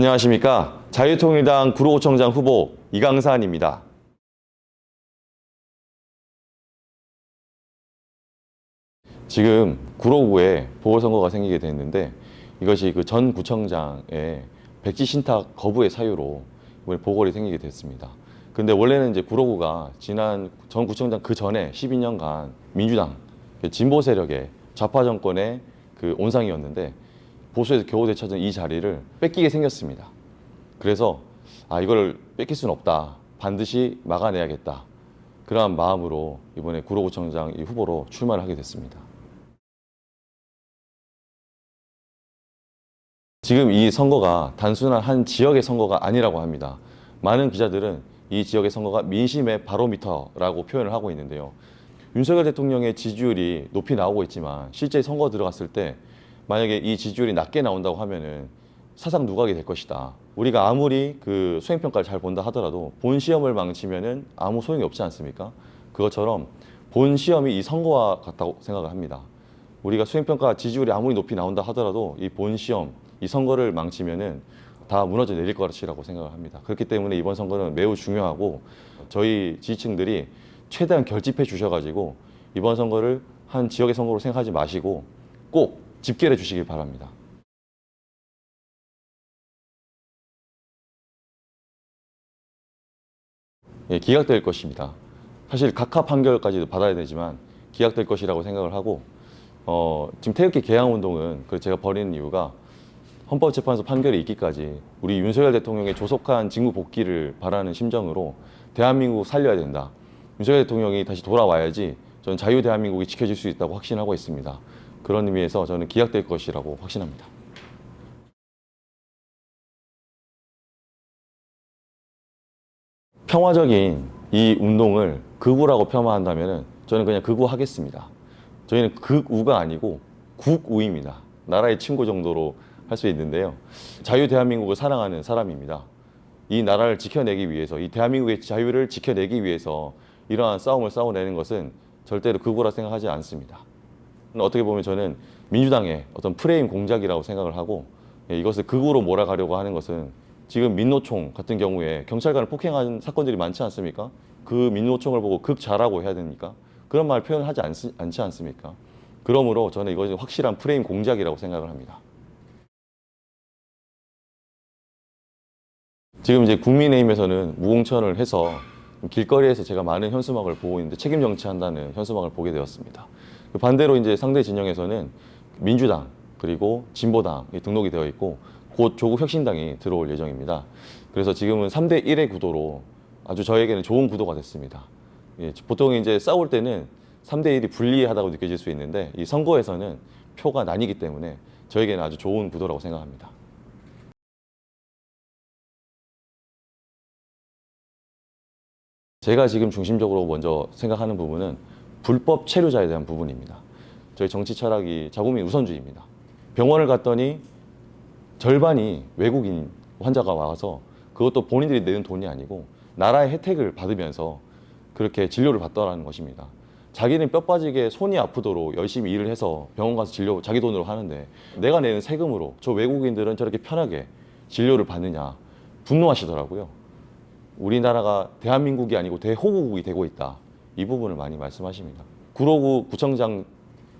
안녕하십니까. 자유통일당 구로구청장 후보 이강산입니다. 지금 구로구에 보궐선거가 생기게 됐는데 이것이 그 전 구청장의 백지 신탁 거부의 사유로 이번에 보궐이 생기게 됐습니다. 근데 원래는 이제 구로구가 지난 전 구청장 그 전에 12년간 민주당 그 진보 세력의 좌파 정권의 그 온상이었는데 보수에서 겨우 되찾은 이 자리를 뺏기게 생겼습니다. 그래서 아 이걸 뺏길 수는 없다. 반드시 막아내야겠다. 그러한 마음으로 이번에 구로구청장 이 후보로 출마를 하게 됐습니다. 지금 이 선거가 단순한 한 지역의 선거가 아니라고 합니다. 많은 기자들은 이 지역의 선거가 민심의 바로미터라고 표현을 하고 있는데요. 윤석열 대통령의 지지율이 높이 나오고 있지만 실제 선거 들어갔을 때 만약에 이 지지율이 낮게 나온다고 하면은 사상 누각이 될 것이다. 우리가 아무리 그 수행 평가를 잘 본다 하더라도 본 시험을 망치면은 아무 소용이 없지 않습니까? 그것처럼 본 시험이 이 선거와 같다고 생각을 합니다. 우리가 수행 평가 지지율이 아무리 높이 나온다 하더라도 이 본 시험, 이 선거를 망치면은 다 무너져 내릴 것이라고 생각을 합니다. 그렇기 때문에 이번 선거는 매우 중요하고 저희 지지층들이 최대한 결집해 주셔가지고 이번 선거를 한 지역의 선거로 생각하지 마시고 꼭 집결해 주시길 바랍니다. 예, 기각될 것입니다. 사실 각하 판결까지도 받아야 되지만 기각될 것이라고 생각을 하고 어, 지금 태극기 개항 운동은 그 제가 벌이는 이유가 헌법재판소 판결이 있기까지 우리 윤석열 대통령의 조속한 직무 복귀를 바라는 심정으로 대한민국 살려야 된다. 윤석열 대통령이 다시 돌아와야지 저는 자유 대한민국이 지켜질 수 있다고 확신하고 있습니다. 그런 의미에서 저는 기약될 것이라고 확신합니다. 평화적인 이 운동을 극우라고 폄하한다면 저는 그냥 극우하겠습니다. 저희는 극우가 아니고 국우입니다. 나라의 친구 정도로 할 수 있는데요. 자유 대한민국을 사랑하는 사람입니다. 이 나라를 지켜내기 위해서, 이 대한민국의 자유를 지켜내기 위해서 이러한 싸움을 싸워내는 것은 절대로 극우라 생각하지 않습니다. 어떻게 보면 저는 민주당의 어떤 프레임 공작이라고 생각을 하고 예, 이것을 극우로 몰아가려고 하는 것은 지금 민노총 같은 경우에 경찰관을 폭행한 사건들이 많지 않습니까? 그 민노총을 보고 극자라고 해야 됩니까? 그런 말 표현하지 않, 않지 않습니까? 그러므로 저는 이것이 확실한 프레임 공작이라고 생각을 합니다. 지금 이제 국민의힘에서는 무공천을 해서 길거리에서 제가 많은 현수막을 보고 있는데 책임 정치한다는 현수막을 보게 되었습니다. 그 반대로 이제 상대 진영에서는 민주당 그리고 진보당이 등록이 되어 있고 곧 조국 혁신당이 들어올 예정입니다. 그래서 지금은 3대 1의 구도로 아주 저에게는 좋은 구도가 됐습니다. 예, 보통 이제 싸울 때는 3대 1이 불리하다고 느껴질 수 있는데 이 선거에서는 표가 나뉘기 때문에 저에게는 아주 좋은 구도라고 생각합니다. 제가 지금 중심적으로 먼저 생각하는 부분은 불법 체류자에 대한 부분입니다. 저희 정치 철학이 자국민 우선주의입니다. 병원을 갔더니 절반이 외국인 환자가 와서 그것도 본인들이 내는 돈이 아니고 나라의 혜택을 받으면서 그렇게 진료를 받더라는 것입니다. 자기는 뼈 빠지게 손이 아프도록 열심히 일을 해서 병원 가서 진료 자기 돈으로 하는데 내가 내는 세금으로 저 외국인들은 저렇게 편하게 진료를 받느냐 분노하시더라고요. 우리나라가 대한민국이 아니고 대호국이 되고 있다. 이 부분을 많이 말씀하십니다. 구로구 구청장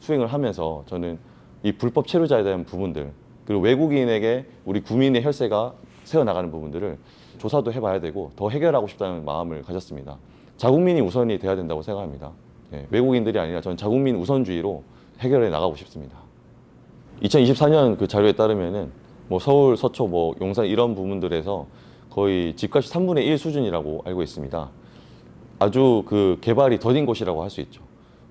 수행을 하면서 저는 이 불법 체류자에 대한 부분들 그리고 외국인에게 우리 국민의 혈세가 새어나가는 부분들을 조사도 해봐야 되고 더 해결하고 싶다는 마음을 가졌습니다. 자국민이 우선이 돼야 된다고 생각합니다. 예, 외국인들이 아니라 저는 자국민 우선주의로 해결해 나가고 싶습니다. 2024년 그 자료에 따르면은 뭐 서울, 서초, 뭐 용산 이런 부분들에서 거의 집값이 3분의 1 수준이라고 알고 있습니다. 아주 그 개발이 더딘 곳이라고 할 수 있죠.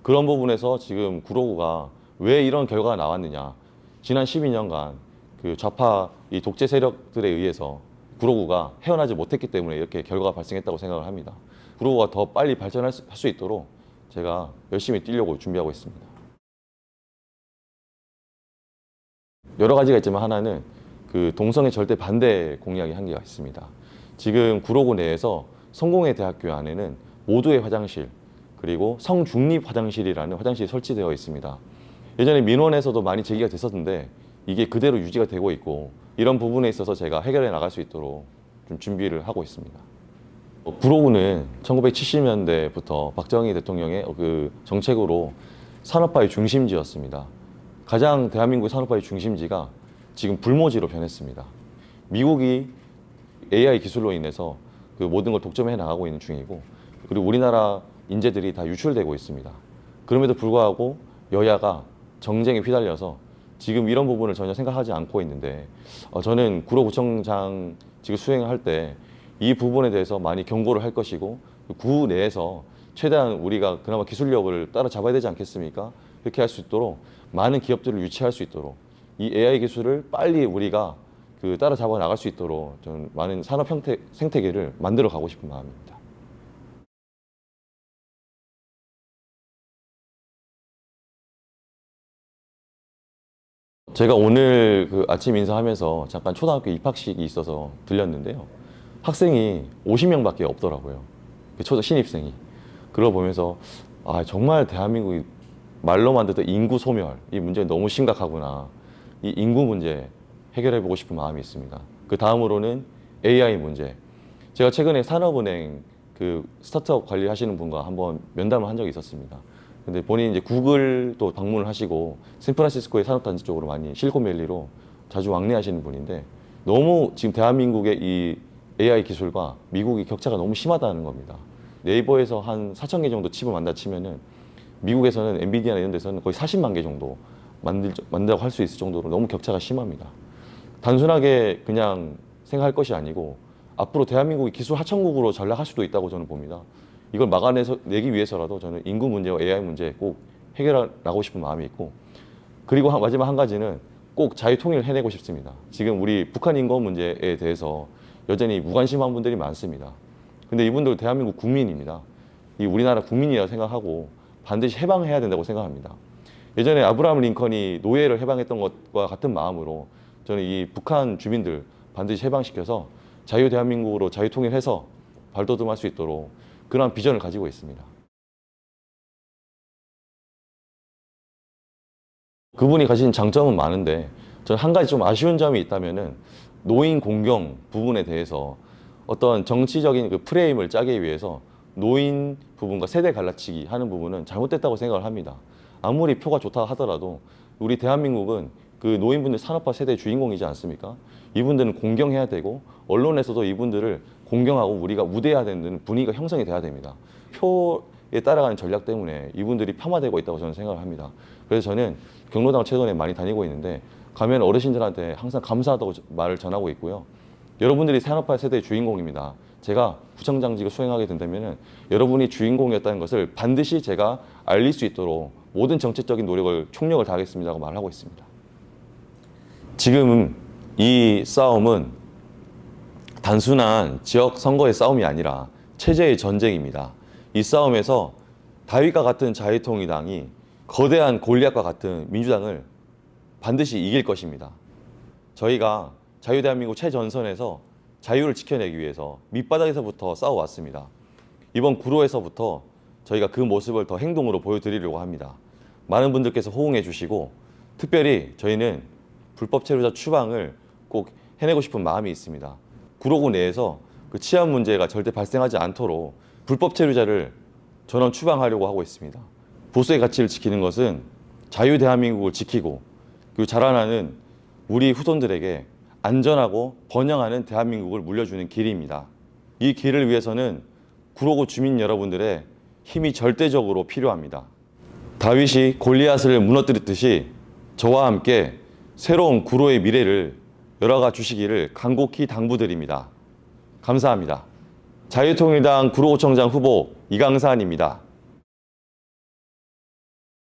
그런 부분에서 지금 구로구가 왜 이런 결과가 나왔느냐. 지난 12년간 그 좌파 이 독재 세력들에 의해서 구로구가 헤어나지 못했기 때문에 이렇게 결과가 발생했다고 생각을 합니다. 구로구가 더 빨리 발전할 수, 할수 있도록 제가 열심히 뛰려고 준비하고 있습니다. 여러 가지가 있지만 하나는 그 동성애 절대 반대 공약이 한 개가 있습니다. 지금 구로구 내에서 성공회 대학교 안에는 모두의 화장실 그리고 성중립 화장실이라는 화장실이 설치되어 있습니다. 예전에 민원에서도 많이 제기가 됐었는데 이게 그대로 유지가 되고 있고 이런 부분에 있어서 제가 해결해 나갈 수 있도록 좀 준비를 하고 있습니다. 어, 구로구는 1970년대부터 박정희 대통령의 그 정책으로 산업화의 중심지였습니다. 가장 대한민국 산업화의 중심지가 지금 불모지로 변했습니다. 미국이 AI 기술로 인해서 그 모든 걸 독점해 나가고 있는 중이고 그리고 우리나라 인재들이 다 유출되고 있습니다. 그럼에도 불구하고 여야가 정쟁에 휘달려서 지금 이런 부분을 전혀 생각하지 않고 있는데 어, 저는 구로구청장 지금 수행할 때 이 부분에 대해서 많이 경고를 할 것이고 그구 내에서 최대한 우리가 그나마 기술력을 따라잡아야 되지 않겠습니까? 그렇게 할 수 있도록 많은 기업들을 유치할 수 있도록 이 AI 기술을 빨리 우리가 그 따라잡아 나갈 수 있도록 저는 많은 산업 형태 생태계를 만들어 가고 싶은 마음입니다. 제가 오늘 그 아침 인사하면서 잠깐 초등학교 입학식이 있어서 들렸는데요. 학생이 50명밖에 없더라고요. 그초 신입생이. 그걸 보면서 아 정말 대한민국이 말로만 듣던 인구 소멸 이 문제 너무 심각하구나. 이 인구 문제 해결해 보고 싶은 마음이 있습니다. 그 다음으로는 AI 문제. 제가 최근에 산업은행 그 스타트업 관리하시는 분과 한번 면담을 한 적이 있었습니다. 근데 본인이 이제 구글도 방문을 하시고 샌프란시스코의 산업단지 쪽으로 많이 실리콘밸리로 자주 왕래하시는 분인데 너무 지금 대한민국의 이 AI 기술과 미국의 격차가 너무 심하다는 겁니다. 네이버에서 한 4천 개 정도 칩을 만다 치면은 미국에서는 엔비디아나 이런 데서는 거의 40만 개 정도 만들 만들라고 할 수 있을 정도로 너무 격차가 심합니다. 단순하게 그냥 생각할 것이 아니고 앞으로 대한민국이 기술 하천국으로 전락할 수도 있다고 저는 봅니다. 이걸 막아내서 내기 위해서라도 저는 인구 문제와 AI 문제 꼭 해결하고 싶은 마음이 있고 그리고 한- 마지막 한 가지는 꼭 자유 통일을 해내고 싶습니다. 지금 우리 북한 인권 문제에 대해서 여전히 무관심한 분들이 많습니다. 근데 이분들 대한민국 국민입니다. 이 우리나라 국민이라고 생각하고 반드시 해방해야 된다고 생각합니다. 예전에 아브라함 링컨이 노예를 해방했던 것과 같은 마음으로 저는 이 북한 주민들 반드시 해방시켜서 자유 대한민국으로 자유 통일해서 발돋움할 수 있도록 그러한 비전을 가지고 있습니다. 그분이 가진 장점은 많은데 저는 한 가지 좀 아쉬운 점이 있다면은 노인 공경 부분에 대해서 어떤 정치적인 그 프레임을 짜기 위해서 노인 부분과 세대 갈라치기 하는 부분은 잘못됐다고 생각을 합니다. 아무리 표가 좋다 하더라도 우리 대한민국은 그 노인분들 산업화 세대의 주인공이지 않습니까? 이분들은 공경해야 되고 언론에서도 이분들을 공경하고 우리가 우대해야 되는 분위기가 형성이 돼야 됩니다. 표에 따라가는 전략 때문에 이분들이 폄하되고 있다고 저는 생각을 합니다. 그래서 저는 경로당 최근에 많이 다니고 있는데 가면 어르신들한테 항상 감사하다고 말을 전하고 있고요. 여러분들이 산업화 세대의 주인공입니다. 제가 구청장직을 수행하게 된다면 여러분이 주인공이었다는 것을 반드시 제가 알릴 수 있도록 모든 정책적인 노력을 총력을 다하겠습니다고 말하고 있습니다. 지금 이 싸움은 단순한 지역 선거의 싸움이 아니라 체제의 전쟁입니다. 이 싸움에서 다윗과 같은 자유통일당이 거대한 골리앗과 같은 민주당을 반드시 이길 것입니다. 저희가 자유대한민국 최전선에서 자유를 지켜내기 위해서 밑바닥에서부터 싸워왔습니다. 이번 구로에서부터 저희가 그 모습을 더 행동으로 보여드리려고 합니다. 많은 분들께서 호응해 주시고 특별히 저희는 불법 체류자 추방을 꼭 해내고 싶은 마음이 있습니다. 구로구 내에서 그 치안 문제가 절대 발생하지 않도록 불법 체류자를 전원 추방하려고 하고 있습니다. 보수의 가치를 지키는 것은 자유 대한민국을 지키고 그리고 자라나는 우리 후손들에게 안전하고 번영하는 대한민국을 물려주는 길입니다. 이 길을 위해서는 구로구 주민 여러분들의 힘이 절대적으로 필요합니다. 다윗이 골리앗을 무너뜨렸듯이 저와 함께 새로운 구로의 미래를 열어가 주시기를 간곡히 당부드립니다. 감사합니다. 자유통일당 구로구청장 후보 이강산입니다.